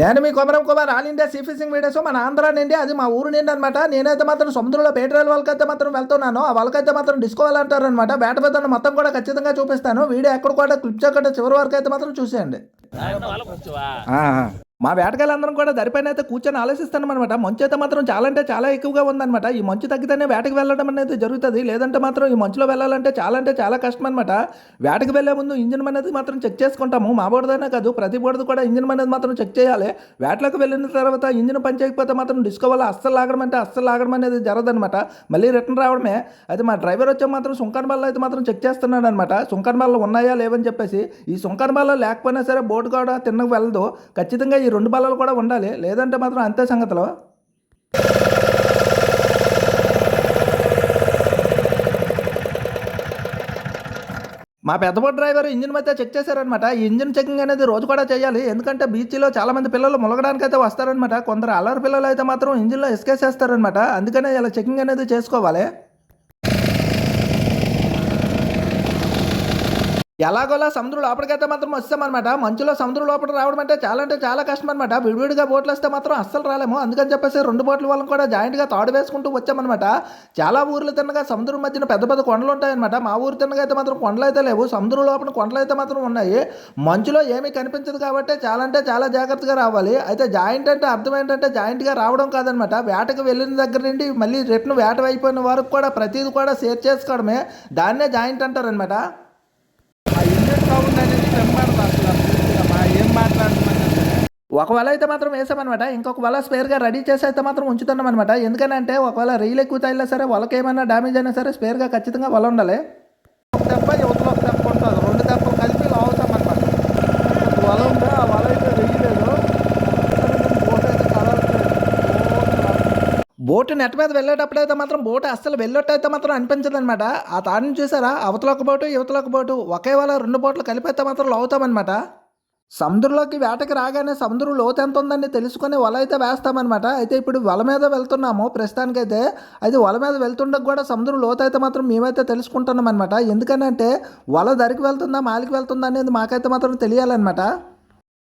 నేను మీ Komaram Kumar all India sea fishing videos మన ఆంధ్ర నుండి అది మా ఊరు నుండి అనమాట నేనైతే మాత్రం సముద్రంలో పేటరేల్ వాళ్ళకైతే మాత్రం వెళ్తున్నాను. ఆ వాళ్ళకైతే మాత్రం డిస్కోవాలంటారు అనమాట బేట పెద్దను మొత్తం కూడా ఖచ్చితంగా చూపిస్తాను. వీడియో ఎక్కడ కూడా క్లిప్ చేయకుండా చివరి వరకు అయితే మాత్రం చూసేయండి. మా వేటగాళ్ళందరం కూడా దరిపైన అయితే కూర్చొని ఆలోచిస్తాం అనమాట మంచు అయితే మాత్రం చాలా అంటే చాలా ఎక్కువగా ఉందన్నమాట. ఈ మంచు తగ్గితేనే వేటకి వెళ్ళడం అనేది జరుగుతుంది. లేదంటే మాత్రం ఈ మంచులో వెళ్ళాలంటే చాలా అంటే చాలా కష్టం అనమాట వేటకు వెళ్ళే ముందు ఇంజిన్ అనేది మాత్రం చెక్ చేసుకుంటాము. మా బోర్డుదనే కాదు ప్రతి బోర్డు కూడా ఇంజిన్ అనేది మాత్రం చెక్ చేయాలి. వేటలోకి వెళ్ళిన తర్వాత ఇంజిన్ పని చేయకపోతే మాత్రం డిస్కో వల్ల అస్సలు లాగడం అంటే అస్సలు లాగడం అనేది జరగదనమాట మళ్ళీ రిటర్న్ రావడమే. అయితే మా డ్రైవర్ వచ్చే మాత్రం సుంకాన్ బాల్లో అయితే మాత్రం చెక్ చేస్తున్నాడు అనమాట సుంకాన్ బాల్లో ఉన్నాయా లేవని చెప్పేసి ఈ సుంకాన్ బాల్లో లేకపోయినా సరే బోర్డు కూడా తిన్నకు వెళ్ళదు. ఖచ్చితంగా ఈ రెండు బల్లలు కూడా ఉండాలి. లేదంటే మాత్రం అంతే సంగతిలో. మా పెద్దబోట్ డ్రైవర్ ఇంజిన్ మధ్య చెక్ చేశారనమాట ఈ ఇంజిన్ చెకింగ్ అనేది రోజు కూడా చేయాలి. ఎందుకంటే బీచ్లో చాలా మంది పిల్లలు ములగడానికి అయితే వస్తారనమాట కొందరు అల్లరి పిల్లలు అయితే మాత్రం ఇంజిన్లో ఇసుకేసేస్తారనమాట అందుకనే ఇలా చెకింగ్ అనేది చేసుకోవాలి. ఎలాగోలా సముద్రం లోపలికైతే మాత్రం వస్తామన్నమాట. మంచులో సముద్రం లోపల రావడం అంటే చాలా అంటే చాలా కష్టం అనమాట విడివిడిగా బోట్లు వస్తే మాత్రం అస్సలు రాలేము. అందుకని చెప్పేసి రెండు బోట్ల వాళ్ళని కూడా జాయింట్గా తాడు వేసుకుంటూ వచ్చామన్నమాట. చాలా ఊర్లు తిన్నగా సముద్రం మధ్యన పెద్ద పెద్ద కొండలు ఉంటాయన్నమాట. మా ఊరు తిన్నగా అయితే మాత్రం కొండలు అయితే లేవు. సముద్రం లోపల కొండలు అయితే మాత్రం ఉన్నాయి. మంచులో ఏమీ కనిపించదు కాబట్టి చాలా అంటే చాలా జాగ్రత్తగా రావాలి. అయితే జాయింట్ అంటే అర్థం ఏంటంటే జాయింట్గా రావడం కాదనమాట వేటకు వెళ్ళిన దగ్గర నుండి మళ్ళీ రిటర్న్ వేట అయిపోయిన వరకు కూడా ప్రతిదీ కూడా షేర్ చేసుకోవడమే. దాన్నే జాయింట్ అంటారనమాట ఆ ఇంజన్ సౌండ్ అనేది వెంబడదు అసలు పూర్తిగా మా ఏం మాట్లాడుతున్నాం ఒకవేళ అయితే మాత్రం వేసామన్నమాట. ఇంకొక వల స్పేర్గా రెడీ చేసి అయితే మాత్రం ఉంచుతున్నాం అనమాట ఎందుకంటే ఒకవేళ రీల్ ఎక్కువ తగిలినా సరే వలకి ఏమైనా డ్యామేజ్ అయినా సరే స్పేర్గా ఖచ్చితంగా వల ఉండాలి. ఒక దెబ్బ యువతలో ఒక దెబ్బ ఉంటుంది. రెండు దెబ్బలు కలిపి లాగుతాం అనమాట వల ఉంటే ఆ వల అయితే వెయ్యలేదు బోట్ అయితే నెట్ మీద వెళ్ళేటప్పుడు అయితే మాత్రం బోట్ అస్సలు వెళ్ళొట్టు అయితే మాత్రం అనిపించదు అనమాట ఆ తాడిని చూసారా? అవతల ఒక బోటు యువతల ఒక బోటు. ఒకే వాళ్ళ రెండు బోట్లు కలిపి అయితే మాత్రం లావుతామన్నమాట సముద్రంలోకి వేటకి రాగానే సముద్రం లోతు ఎంత ఉందని తెలుసుకొని వల అయితే వేస్తామన్నమాట. అయితే ఇప్పుడు వల మీద వెళ్తున్నాము ప్రస్తుతానికైతే. అయితే వల మీద వెళ్తుండగా కూడా సముద్రం లోతు అయితే మాత్రం మేమైతే తెలుసుకుంటున్నాం అనమాట ఎందుకనంటే వల దరికి వెళ్తుందా మాలికి వెళ్తుందా అనేది మాకైతే మాత్రం తెలియాలన్నమాట.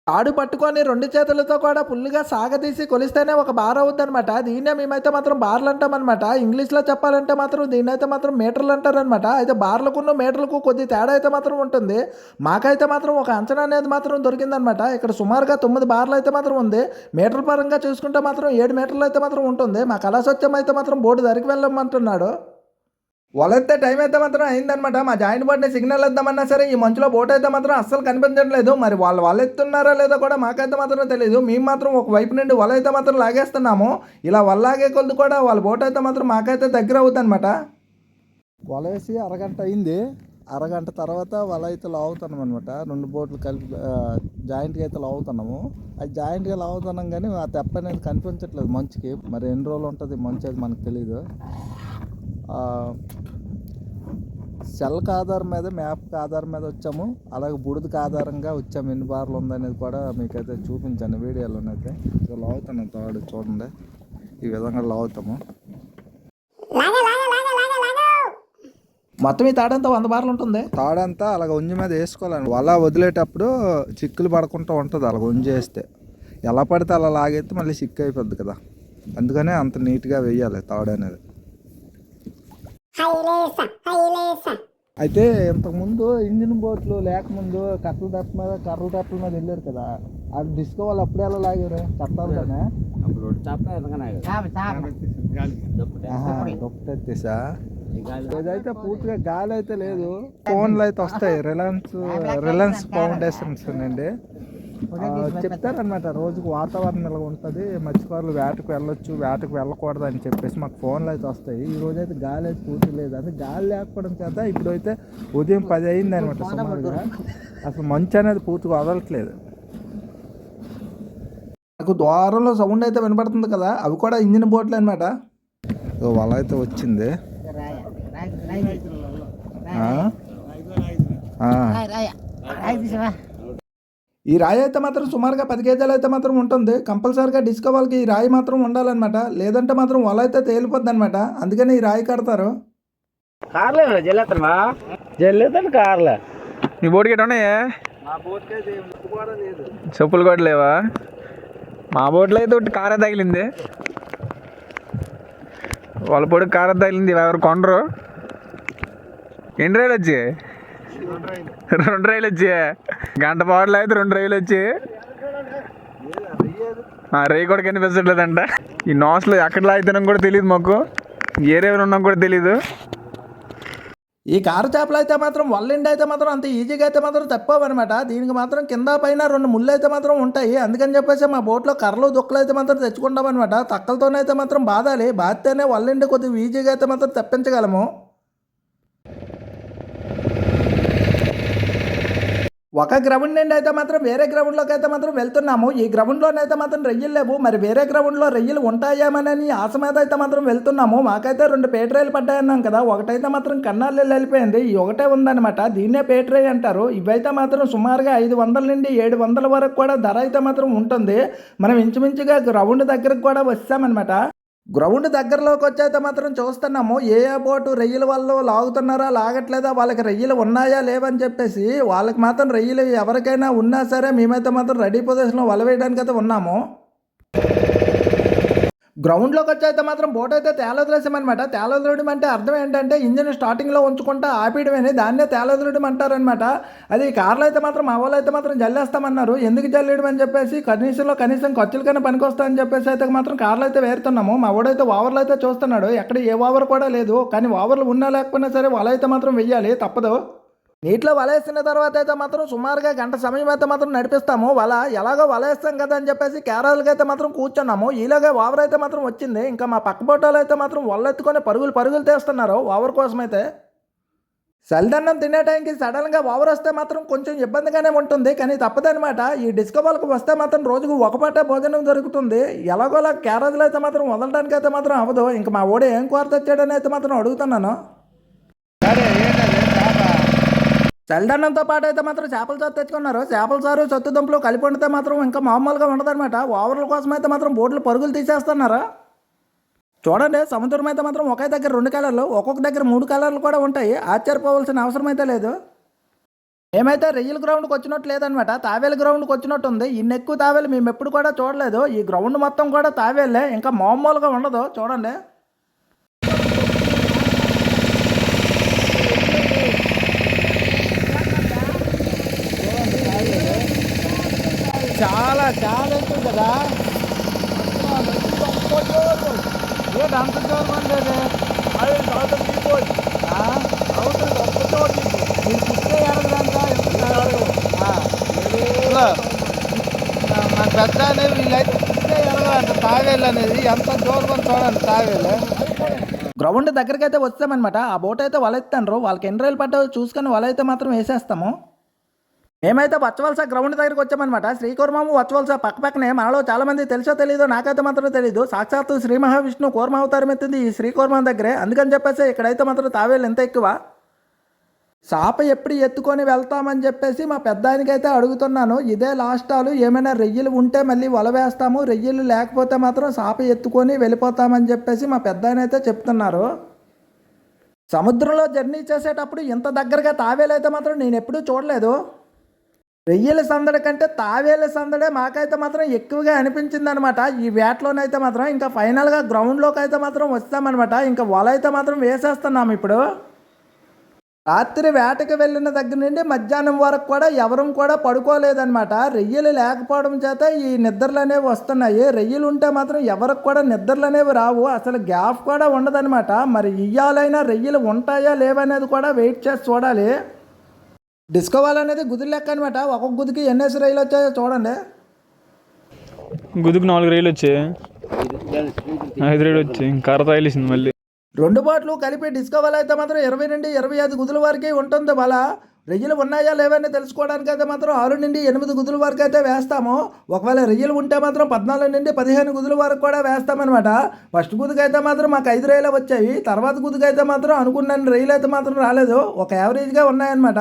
తాడు పట్టుకొని రెండు చేతులతో కూడా ఫుల్గా సాగదీసి కొలిస్తేనే ఒక బార్ అవుద్దనమాట దీన్నే మేమైతే మాత్రం బార్లు అంటామన్నమాట. ఇంగ్లీష్లో చెప్పాలంటే మాత్రం దీన్నైతే మాత్రం మీటర్లు అంటారనమాట అయితే బార్లకున్న మీటర్లకు కొద్ది తేడా అయితే మాత్రం ఉంటుంది. మాకైతే మాత్రం ఒక అంచనా అనేది మాత్రం దొరికిందనమాట ఇక్కడ సుమారుగా తొమ్మిది బార్లు అయితే మాత్రం ఉంది. మీటర్ పరంగా చూసుకుంటే మాత్రం ఏడు మీటర్లు అయితే మాత్రం ఉంటుంది. మా కళాసత్యం అయితే మాత్రం బోర్డు ధరికి వెళ్ళమంటున్నాడు. వలెత్తే టైం అయితే మాత్రం అయిందనమాట మా జాయింట్ బోర్డ్ని సిగ్నల్ ఇద్దామన్నా సరే ఈ మంచులో బోట్ అయితే మాత్రం అస్సలు కనిపించట్లేదు. మరి వాళ్ళు వలెత్తున్నారా లేదో కూడా మాకైతే మాత్రం తెలియదు మేము మాత్రం ఒక వైపు నుండి వల అయితే మాత్రం లాగేస్తున్నాము. ఇలా వల్లాగే కొద్ది కూడా వాళ్ళ బోట్ అయితే మాత్రం మాకైతే దగ్గర అవుతుంది అనమాట వలేసి అరగంట అయింది. అరగంట తర్వాత వల అయితే లాగుతున్నాం అనమాట రెండు బోట్లు కలిపి జాయింట్గా అయితే లాగుతున్నాము. అది జాయింట్గా లాగుతున్నాం కానీ ఆ తెప్ప అనేది కనిపించట్లేదు మంచుకి. మరి ఎన్ని రోజులు ఉంటుంది మంచి అది మనకు తెలియదు సెల్కి ఆధారం మీద మ్యాప్కి ఆధారం మీద వచ్చాము. అలాగే బుడిదకి ఆధారంగా వచ్చాము. ఎన్ని బార్లు ఉందనేది కూడా మీకైతే చూపించాను వీడియోలోనైతే ఇక లాగుతున్నాం తాడు చూడండి. ఈ విధంగా లాగుతాము. మొత్తం ఈ తాడంతా వంద బార్లు ఉంటుంది? తాడంతా అలాగ ఉంజి మీద వేసుకోవాలండి. వల వదిలేటప్పుడు చిక్కులు పడకుండా ఉంటుంది అలాగ ఉంజి వేస్తే. ఎలా పడితే అలా లాగైతే మళ్ళీ చిక్కు అయిపోద్ది కదా. అందుకనే అంత నీట్గా వేయాలి తాడు అనేది. అయితే ఇంతకుముందు ఇంజిన్ బోట్లు లేకముందు కట్టల డప్ప మీద కర్రల డప్పల మీద వెళ్ళారు కదా. అది డిస్కో వాళ్ళు అప్పుడే ఎలా లాగారు కట్టాలనే గొప్పతెత్తేసా ఇదైతే పూర్తిగా గాలి అయితే లేదు ఫోన్లు అయితే వస్తాయి రిలయన్స్ రిలయన్స్ ఫౌండేషన్స్ అండి చెప్తారనమాట రోజుకు వాతావరణం ఇలా ఉంటుంది మత్స్యకారులు వేటకు వెళ్ళొచ్చు వేటకు వెళ్ళకూడదు అని చెప్పేసి మాకు ఫోన్లు అయితే వస్తాయి. ఈ రోజు అయితే గాలి అయితే పూర్తి లేదు. అంటే గాలి లేకపోవడం చేత ఇప్పుడు అయితే ఉదయం పది అయింది అనమాట సుమారుగా. అసలు మంచు అనేది పూర్తిగా వదలట్లేదు. నాకు ద్వారంలో సౌండ్ అయితే వినపడుతుంది కదా అవి కూడా ఇంజిన్ బోట్లు అనమాట వల అయితే వచ్చింది. ఆ? ఈ రాయి అయితే మాత్రం సుమారుగా పది కేజీలు అయితే మాత్రం ఉంటుంది. కంపల్సరీగా డిస్కో వాళ్ళకి ఈ రాయి మాత్రం ఉండాలన్నమాట. లేదంటే మాత్రం వల అయితే తేలిపోద్ది అనమాట అందుకని ఈ రాయి కడతారు. కార్లే జల్లేత్తనవా జల్లేతాను కార్లే. నీ ఉన్నాయా? చెప్పులు కూడా లేవా? మా బోట్లో అయితే ఒకటి కార తగిలింది. వాళ్ళ పొడి కార తగిలింది ఎవరు కొనరు. ఎన్ని రైలు వచ్చి రెండు రైలు వచ్చి. గంట పాటలు అయితే రెండు రైలు వచ్చి. రేయి కూడా కనిపించట్లేదంట ఈ నోస్లు ఎక్కడ లాగుతున్నాం కూడా తెలియదు మాకు. ఏ ఉన్నాం కూడా తెలీదు. ఈ కారు చేపలు అయితే మాత్రం వల్లిండి అయితే మాత్రం అంత ఈజీగా అయితే మాత్రం తప్పవన్నమాట దీనికి మాత్రం కింద పైన రెండు ముళ్ళు అయితే మాత్రం ఉంటాయి. అందుకని చెప్పేసి మా బోట్లో కర్రలు దుక్కలు అయితే మాత్రం తెచ్చుకుంటాం అనమాట తక్కలతోనైతే మాత్రం బాధాలి. బాధితేనే వల్లిండి కొద్దిగా ఈజీగా అయితే మాత్రం తప్పించగలము. ఒక గ్రౌండ్ నుండి అయితే మాత్రం వేరే గ్రౌండ్లోకి అయితే మాత్రం వెళ్తున్నాము. ఈ గ్రౌండ్లోనైతే మాత్రం రెయ్యలు లేవు. మరి వేరే గ్రౌండ్లో రెయ్యలు ఉంటాయేమోనని ఆశ మీద అయితే మాత్రం వెళ్తున్నాము. మాకైతే రెండు పేటరేలు పడ్డాయన్నాం కదా. ఒకటైతే మాత్రం కన్నాళ్ళు వెళ్ళిపోయింది. ఈ ఒకటే ఉందన్నమాట. దీన్నే పేటరే అంటారు. ఇవైతే మాత్రం సుమారుగా ఐదు వందల నుండి ఏడు వందల వరకు కూడా ధర అయితే మాత్రం ఉంటుంది. మనం ఇంచుమించుగా గ్రౌండ్ దగ్గరకు కూడా వచ్చామన్నమాట. గ్రౌండ్ దగ్గరలోకి వచ్చైతే మాత్రం చూస్తున్నాము. ఏ ఏ బోటు రెయ్యల వాళ్ళు లాగుతున్నారా లాగట్లేదా వాళ్ళకి రెయ్యలు ఉన్నాయా లేవని చెప్పేసి వాళ్ళకి మాత్రం రెయ్యలు ఎవరికైనా ఉన్నా సరే మేమైతే మాత్రం రెడీ పొజిషన్లో వల వేయడానికి అయితే ఉన్నాము. గ్రౌండ్లోకి వచ్చైతే మాత్రం బోట్ అయితే తేలదలేసామన్నమాట. తేలదలడం అంటే అర్థం ఏంటంటే ఇంజిన్ స్టార్టింగ్లో ఉంచుకుంటా ఆపేయడమని దాన్నే తేలదలడం అంటారనమాట అది కార్లో అయితే మాత్రం మా వాళ్ళు అయితే మాత్రం జల్లేస్తామన్నారు. ఎందుకు జల్లేయడం అని చెప్పేసి కనీసంలో కనీసం ఖర్చులకైనా పనికొస్తా అని చెప్పేసి అయితే మాత్రం కార్లు అయితే వేరుతున్నాము. మా వాడైతే ఓవర్లు అయితే చూస్తున్నాడు. ఎక్కడ ఏ ఓవర్ కూడా లేదు. కానీ ఓవర్లు ఉన్నా లేకపోయినా సరే వల అయితే మాత్రం వెయ్యాలి. తప్పదు. నీటిలో వలేసిన తర్వాత అయితే మాత్రం సుమారుగా గంట సమయం అయితే మాత్రం నడిపిస్తాము. వల ఎలాగో వలేస్తాం కదా అని చెప్పేసి కేరళకి అయితే మాత్రం కూర్చున్నాము. ఈలోగా ఓవర్ అయితే మాత్రం వచ్చింది. ఇంకా మా పక్క బొట్టాలు అయితే మాత్రం వల్లెత్తుకొని పరుగులు పరుగులు తీస్తున్నారు ఓవర్ కోసం అయితే. సల్దన్నం తినే టైంకి సడన్గా ఓవర్ వస్తే మాత్రం కొంచెం ఇబ్బందిగానే ఉంటుంది. కానీ తప్పదనమాట ఈ డిస్కో బాల్కి వస్తే మాత్రం రోజుకు ఒక పట్టే భోజనం దొరుకుతుంది. ఎలాగోలా క్యారేజ్లో అయితే మాత్రం వదలడానికి అయితే మాత్రం అవ్వదు. ఇంకా మా ఓడి ఏం కోరత వచ్చాడని అయితే మాత్రం అడుగుతున్నాను. చలిదండంతో పాటు అయితే మాత్రం చేపల చారు తెచ్చుకున్నారు. చేపల చారు సత్తు దుంపలు కలిపి వండితే మాత్రం ఇంకా మామూలుగా ఉండదన్నమాట. ఓవర్ల కోసం అయితే మాత్రం బోట్లు పరుగులు తీసేస్తున్నారు? చూడండి సముద్రం అయితే మాత్రం ఒకే దగ్గర రెండు కలర్లు ఒక్కొక్క దగ్గర మూడు కలర్లు కూడా ఉంటాయి. ఆశ్చర్యపోవాల్సిన అవసరం అయితే లేదు. మేమైతే రెయ్యల గ్రౌండ్కి వచ్చినట్టు లేదనమాట తావేలు గ్రౌండ్కి వచ్చినట్టు ఉంది. ఇన్ని ఎక్కువ తావేలు మేము ఎప్పుడు కూడా చూడలేదు. ఈ గ్రౌండ్ మొత్తం కూడా తావేలే. ఇంకా మామూలుగా ఉండదు. చూడండి. చాలా చాలా ఎక్కువ కదా. ఏంటి అంత దూరం లేదు మీరు పుట్టే మన పెద్ద అనేది వీళ్ళైతే పుట్టే ఎరగలంట తావేలు అనేది ఎంత దూరం చూడండి తావేలు గ్రౌండ్ దగ్గరికి అయితే వచ్చామన్నమాట ఆ బోట్ అయితే వలెత్తాను వాళ్ళకి ఎన్ని రోజులు పట్టాలో చూసుకొని వల అయితే మాత్రం వేసేస్తాము. మేమైతే వచ్చవలస గ్రౌండ్ దగ్గరికి వచ్చామన్నమాట శ్రీకూర్మము వచ్చవలస పక్క పక్కనే మనలో చాలామంది తెలుసో తెలియదో నాకైతే మాత్రం తెలియదు సాక్షాత్తు శ్రీ మహావిష్ణు కూర్మ అవతారం ఎత్తింది ఈ శ్రీకూర్మం దగ్గరే. అందుకని చెప్పేసి ఇక్కడైతే మాత్రం తావేలు ఎంత ఎక్కువ? చాప ఎప్పుడు ఎత్తుకొని వెళ్తామని చెప్పేసి మా పెద్దానికైతే అడుగుతున్నాను. ఇదే లాస్ట్ ఆలు ఏమైనా రెయ్యలు ఉంటే మళ్ళీ వల వేస్తాము. రెయ్యలు లేకపోతే మాత్రం చాప ఎత్తుకొని వెళ్ళిపోతామని చెప్పేసి మా పెద్దాయనైతే చెప్తున్నారు. సముద్రంలో జర్నీ చేసేటప్పుడు ఇంత దగ్గరగా తావేలైతే మాత్రం నేను ఎప్పుడూ చూడలేదు. రెయ్యల సందడి కంటే తావేల సందడే మాకైతే మాత్రం ఎక్కువగా అనిపించింది అనమాట ఈ వేటలోనైతే మాత్రం ఇంకా ఫైనల్గా గ్రౌండ్లోకి అయితే మాత్రం వస్తామన్నమాట. ఇంకా వల అయితే మాత్రం వేసేస్తున్నాం ఇప్పుడు. రాత్రి వేటకి వెళ్ళిన దగ్గర నుండి మధ్యాహ్నం వరకు కూడా ఎవరూ కూడా పడుకోలేదన్నమాట. రెయ్యలు లేకపోవడం చేత ఈ నిద్రలు అనేవి వస్తున్నాయి. రెయ్యలు ఉంటే మాత్రం ఎవరికి కూడా నిద్రలు అనేవి రావు. అసలు గ్యాప్ కూడా ఉండదన్నమాట. మరి ఇయ్యాలైనా రెయ్యలు ఉంటాయా లేవనేది కూడా వెయిట్ చేసి చూడాలి. డిస్కో వాల్ అనేది గుదులు లెక్క అనమాట ఒక్కొక్క గుదికి ఎన్ఎస్ రైలు వచ్చాయో చూడండి. గుదుకు నాలుగు రైలు వచ్చాయి. ఐదు రైలు వచ్చాయి. కర్ర తగిలిసింది మళ్ళీ. రెండు బాట్లు కలిపి డిస్కో అయితే మాత్రం ఇరవై నుండి ఇరవై ఐదు గుదుల వరకు ఉంటుంది వల రెయ్యలు ఉన్నాయా లేవని తెలుసుకోవడానికి అయితే మాత్రం ఆరు నుండి ఎనిమిది గుదుల వరకు అయితే వేస్తాము. ఒకవేళ రెయ్యలు ఉంటే మాత్రం పద్నాలుగు నుండి పదిహేను గుదుల వరకు కూడా వేస్తామన్నమాట. ఫస్ట్ గుదికి అయితే మాత్రం మాకు ఐదు రైలు వచ్చాయి. తర్వాత గుదికి అయితే మాత్రం అనుకున్న రైలు అయితే మాత్రం రాలేదు. ఒక యావరేజ్గా ఉన్నాయన్నమాట.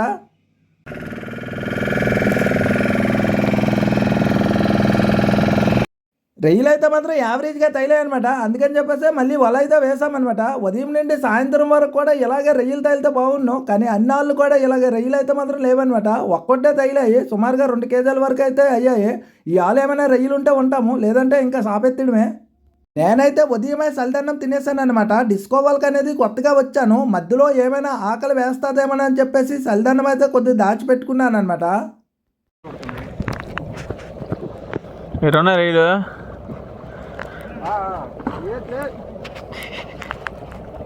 రొయ్యలు అయితే మాత్రం యావరేజ్గా తైలాయి అనమాట అందుకని చెప్పేసి మళ్ళీ వల అయితే వేసామన్నమాట ఉదయం నుండి సాయంత్రం వరకు కూడా ఇలాగే రొయ్యలు తైలితే బాగున్నాం కానీ అన్నాళ్ళు కూడా ఇలాగే రొయ్యలు అయితే మాత్రం లేవన్నమాట. ఒక్కొట్టే తైలాయి సుమారుగా రెండు కేజీల వరకు అయితే అయ్యాయి. ఈ ఆలు ఏమైనా రొయ్యలు ఉంటే ఉంటాము. లేదంటే ఇంకా సాపెత్తడమే. నేనైతే ఉదయమే చలిదన్నం తినేసాను అనమాట డిస్కో వాల్క్ అనేది కొత్తగా వచ్చాను. మధ్యలో ఏమైనా ఆకలి వేస్తుందేమో అని చెప్పేసి సల్దన్నం అయితే కొద్దిగా దాచిపెట్టుకున్నాను అనమాట రైలు?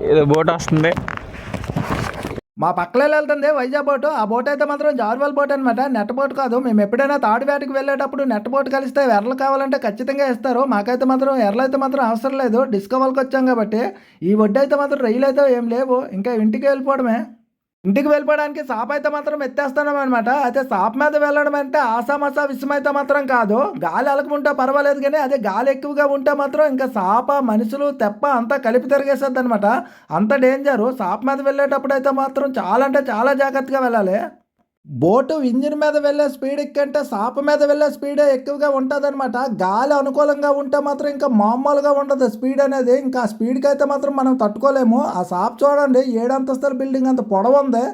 ఏదో బోట్ వస్తుంది. మా పక్కలో వెళ్తుంది వైజాగ్ బోటు. ఆ బోట్ అయితే మాత్రం జార్వల్ బోట్ అనమాట నెట్ బోట్ కాదు. మేము ఎప్పుడైనా తాడు వేటకి వెళ్ళేటప్పుడు నెట్ బోట్ కలిస్తే ఎర్రలు కావాలంటే ఖచ్చితంగా ఇస్తారు మాకైతే మాత్రం ఎర్రలు అయితే మాత్రం అవసరం లేదు. డిస్కవర్కి వచ్చాం కాబట్టి ఈ వడ్డీ అయితే మాత్రం రైలు అయితే ఏం లేవు. ఇంకా ఇంటికి వెళ్ళిపోవడమే. ఇంటికి వెళ్ళిపోవడానికి సాప్ అయితే మాత్రం ఎత్తేస్తున్నాం అనమాట అయితే సాప్ మీద వెళ్ళడం అంటే ఆసామసా విషయం అయితే మాత్రం కాదు. గాలి అలకముంటే పర్వాలేదు కానీ అదే గాలి ఎక్కువగా ఉంటే మాత్రం ఇంకా సాప మనుషులు తెప్ప అంతా కలిపి తిరిగేస్తుంది అనమాట అంత డేంజరు సాప్ మీద వెళ్ళేటప్పుడు అయితే మాత్రం చాలా అంటే చాలా జాగ్రత్తగా వెళ్ళాలి. బోటు ఇంజిన్ మీద వెళ్ళే స్పీడ్ కంటే సాప మీద వెళ్ళే స్పీడే ఎక్కువగా ఉంటుంది గాలి అనుకూలంగా ఉంటే మాత్రం ఇంకా మామూలుగా ఉండదు. స్పీడ్ అనేది ఇంకా ఆ స్పీడ్కి అయితే మాత్రం మనం తట్టుకోలేము. ఆ సాప్ చూడండి ఏడు అంతస్తుల బిల్డింగ్ అంత పొడవు ఉంది.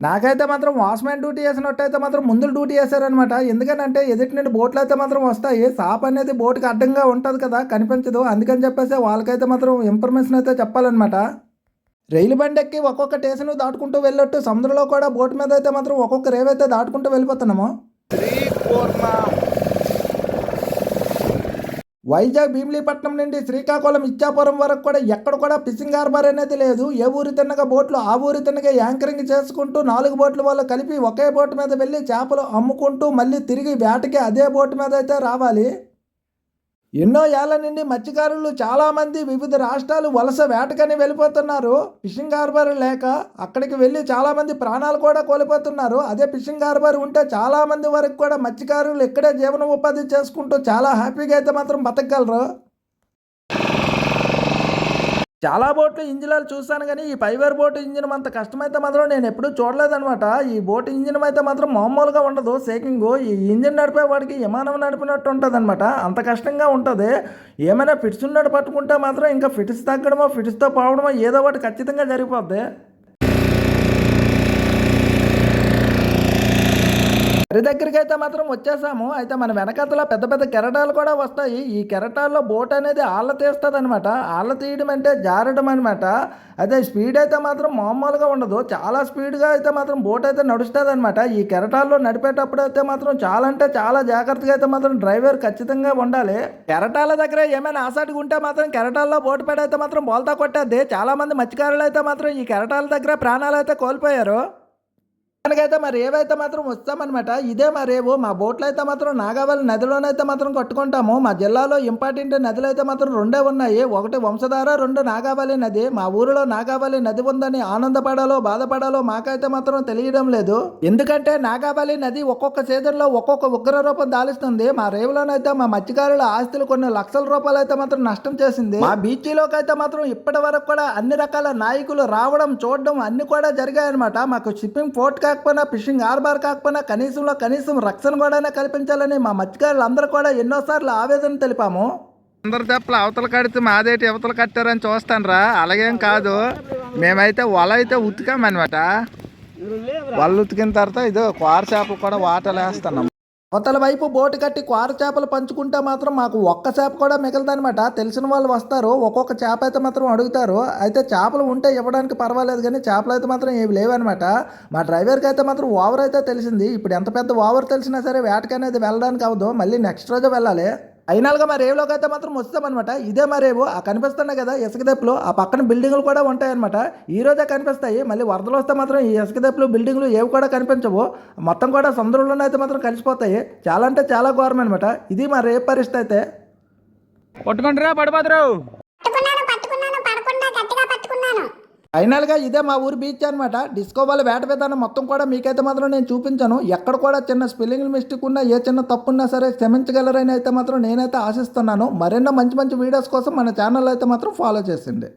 నాకైతే మాత్రం వాచ్మెన్ డ్యూటీ చేసినట్టు అయితే మాత్రం ముందు డ్యూటీ చేశారనమాట ఎందుకనంటే ఎదుటి నుండి బోట్లు అయితే మాత్రం వస్తాయి. సాప్ అనేది బోటుకి అడ్డంగా ఉంటుంది కదా కనిపించదు. అందుకని చెప్పేసి వాళ్ళకైతే మాత్రం ఇన్ఫర్మేషన్ అయితే చెప్పాలన్నమాట. రైలు బండి ఎక్కి ఒక్కొక్క స్టేషన్ దాటుకుంటూ వెళ్ళొట్టు. సముద్రంలో కూడా బోట్ మీద అయితే మాత్రం ఒక్కొక్క రేవైతే దాటుకుంటూ వెళ్ళిపోతున్నాము. వైజాగ్ భీమిలీపట్నం నుండి శ్రీకాకుళం ఇచ్చాపురం వరకు కూడా ఎక్కడ కూడా ఫిషింగ్ హార్బర్ అనేది లేదు. ఏ ఊరి తిన్నగా బోట్లు ఆ ఊరి తిన్నగా యాంకరింగ్ చేసుకుంటూ నాలుగు బోట్ల వాళ్ళు కలిపి ఒకే బోట్ మీద వెళ్ళి చేపలు అమ్ముకుంటూ మళ్ళీ తిరిగి వేటకి అదే బోట్ మీద అయితే రావాలి. ఎన్నో ఏళ్ళ నుండి మత్స్యకారులు చాలామంది వివిధ రాష్ట్రాలు వలస వేటకని వెళ్ళిపోతున్నారు. ఫిషింగ్ హార్బర్ లేక అక్కడికి వెళ్ళి చాలామంది ప్రాణాలు కూడా కోల్పోతున్నారు. అదే ఫిషింగ్ హార్బర్ ఉంటే చాలామంది వరకు కూడా మత్స్యకారులు ఇక్కడే జీవన ఉపాధి చేసుకుంటూ చాలా హ్యాపీగా అయితే మాత్రం బతకగలరు. చాలా బోట్లు ఇంజిన్లు చూస్తాను కానీ ఈ పైవేర్ బోట్ ఇంజిన్ అంత కష్టమైతే మాత్రం నేను ఎప్పుడూ చూడలేదనమాట ఈ బోట్ ఇంజిన్ అయితే మాత్రం మామూలుగా ఉండదు. సేకింగ్ ఈ ఇంజిన్ నడిపే వాడికి విమానం నడిపినట్టు ఉంటుంది అనమాట అంత కష్టంగా ఉంటుంది. ఏమైనా ఫిట్స్ ఉన్నట్టు పట్టుకుంటే మాత్రం ఇంకా ఫిట్స్ తగ్గడమో ఫిట్స్తో పోవడమో ఏదో ఒకటి ఖచ్చితంగా జరిగిపోద్ది. దరి దగ్గరికి అయితే మాత్రం వచ్చేసాము. అయితే మన వెనకతలో పెద్ద పెద్ద కెరటాలు కూడా వస్తాయి. ఈ కెరటాల్లో బోట్ అనేది ఆళ్ళ తీస్తుంది అనమాట ఆళ్ళ తీయడం అంటే జారడం అనమాట అయితే స్పీడ్ అయితే మాత్రం మామూలుగా ఉండదు. చాలా స్పీడ్గా అయితే మాత్రం బోట్ అయితే నడుస్తుంది అనమాట ఈ కెరటాల్లో నడిపేటప్పుడు అయితే మాత్రం చాలా అంటే చాలా జాగ్రత్తగా అయితే మాత్రం డ్రైవర్ ఖచ్చితంగా ఉండాలి. కెరటాల దగ్గర ఏమైనా ఆసాటిగా ఉంటే మాత్రం కెరటాల్లో బోటు పేడ అయితే మాత్రం బోల్తా కొట్టేది చాలా మంది మత్స్యకారులు అయితే మాత్రం ఈ కెరటాల దగ్గర ప్రాణాలు అయితే కోల్పోయారు. మనకైతే మరి ఏవైతే మాత్రం వస్తామన్నమాట ఇదే మా రేవు మా బోట్లు అయితే మాత్రం నాగావళి నదిలోనైతే మాత్రం కట్టుకుంటాము. మా జిల్లాలో ఇంపార్టెంట్ నదులు అయితే మాత్రం రెండే ఉన్నాయి. ఒకటి వంశధార రెండు నాగావళి నది. మా ఊరిలో నాగావళి నది ఉందని ఆనందపడాలో బాధపడాలో మాకైతే మాత్రం తెలియడం లేదు. ఎందుకంటే నాగావళి నది ఒక్కొక్క సీజన్లో ఒక్కొక్క ఉగ్ర రూపం దాలిస్తుంది. మా రేవులోనైతే మా మత్స్యకారుల ఆస్తులు కొన్ని లక్షల రూపాయలు అయితే మాత్రం నష్టం చేసింది. మా బీచ్లోకి అయితే మాత్రం ఇప్పటి వరకు కూడా అన్ని రకాల నాయకులు రావడం చూడడం అన్ని కూడా జరిగాయన్నమాట. మాకు షిప్పింగ్ పోర్ట్ కాకపోయినా ఫిషింగ్ హార్బర్ కాకపోయినా కనీసంలో కనీసం రక్షణ కూడా కల్పించాలని మా మత్స్యకారులు అందరూ కూడా ఎన్నోసార్లు ఆవేదన తెలిపాము. అందరు తెప్పలు అవతల కడితే మాదేటి అవతల కట్టారని చూస్తాను రా అలాగేం కాదు. మేమైతే వల అయితే ఉతికామన్నమాట. వల ఉతికిన తర్వాత ఇదో కూర చేపలు కూడా వాటలు వేస్తున్నాం అవతల వైపు బోటు కట్టి కూర చేపలు పంచుకుంటే మాత్రం మాకు ఒక్క చేప కూడా మిగలదనమాట తెలిసిన వాళ్ళు వస్తారు ఒక్కొక్క చేప అయితే మాత్రం అడుగుతారు. అయితే చేపలు ఉంటే ఇవ్వడానికి పర్వాలేదు కానీ చేపలు అయితే మాత్రం ఏవి లేవనమాట మా డ్రైవర్కి అయితే మాత్రం ఓవర్ అయితే తెలిసింది. ఇప్పుడు ఎంత పెద్ద ఓవర్ తెలిసినా సరే వేటకనేది వెళ్ళడానికి అవ్వదు. మళ్ళీ నెక్స్ట్ రోజే వెళ్ళాలి. ఫైనల్గా మా రేవులోకి అయితే మాత్రం వస్తామన్నమాట ఇదే మా రేవు. ఆ కనిపిస్తున్నాయి కదా ఇసుక దెప్పులు ఆ పక్కన బిల్డింగ్లు కూడా ఉంటాయన్నమాట. ఈ రోజే కనిపిస్తాయి. మళ్ళీ వరదలు వస్తే మాత్రం ఈ ఇసుక దెప్పులు బిల్డింగ్లు ఏవి కూడా కనిపించవు. మొత్తం కూడా సముద్రంలోనే అయితే మాత్రం కలిసిపోతాయి. చాలా అంటే చాలా ఘోరం అనమాట ఇది మా రేపు పరిస్థితి అయితే. పట్టుకుంటారా పడిపోతారు. ఫైనల్గా ఇదే మా ఊరి బీచ్ అనమాట డిస్కో వాళ్ళ వేట విధానం మొత్తం కూడా మీకైతే మాత్రం నేను చూపించాను. ఎక్కడ కూడా చిన్న స్పెల్లింగ్ మిస్టేక్ ఉన్నా ఏ చిన్న తప్పు ఉన్నా సరే క్షమించగలరని అయితే మాత్రం నేనైతే ఆశిస్తున్నాను. మరెన్నో మంచి మంచి వీడియోస్ కోసం మన ఛానల్ అయితే మాత్రం ఫాలో చేసింది.